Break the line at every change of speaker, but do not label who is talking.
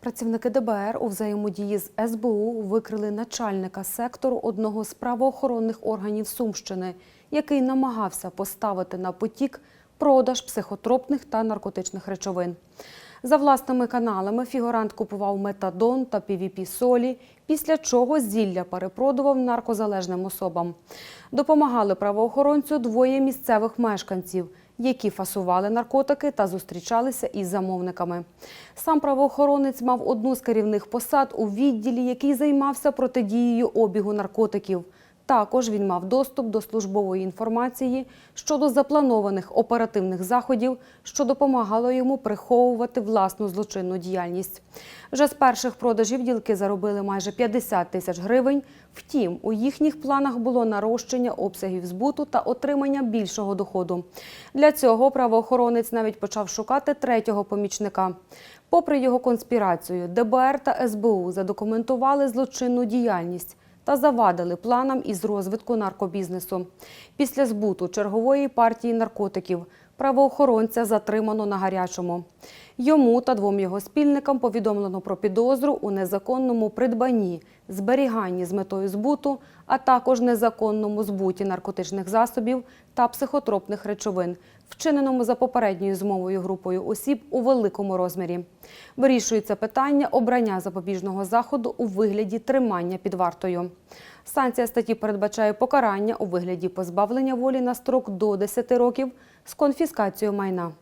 Працівники ДБР у взаємодії з СБУ викрили начальника сектору одного з правоохоронних органів Сумщини, який намагався поставити на потік продаж психотропних та наркотичних речовин. За власними каналами фігурант купував метадон та півіпі-солі, після чого зілля перепродував наркозалежним особам. Допомагали правоохоронцю двоє місцевих мешканців, які фасували наркотики та зустрічалися із замовниками. Сам правоохоронець мав одну з керівних посад у відділі, який займався протидією обігу наркотиків. Також він мав доступ до службової інформації щодо запланованих оперативних заходів, що допомагало йому приховувати власну злочинну діяльність. Вже з перших продажів ділки заробили майже 50 тисяч гривень. Втім, у їхніх планах було нарощення обсягів збуту та отримання більшого доходу. Для цього правоохоронець навіть почав шукати третього помічника. Попри його конспірацію, ДБР та СБУ задокументували злочинну діяльність та завадили планам із розвитку наркобізнесу. Після збуту чергової партії наркотиків правоохоронця затримано на гарячому. Йому та двом його спільникам повідомлено про підозру у незаконному придбанні, зберіганні з метою збуту, а також незаконному збуті наркотичних засобів та психотропних речовин, вчиненому за попередньою змовою групою осіб у великому розмірі. Вирішується питання обрання запобіжного заходу у вигляді тримання під вартою. Санкція статті передбачає покарання у вигляді позбавлення волі на строк до 10 років з конфіскацією майна.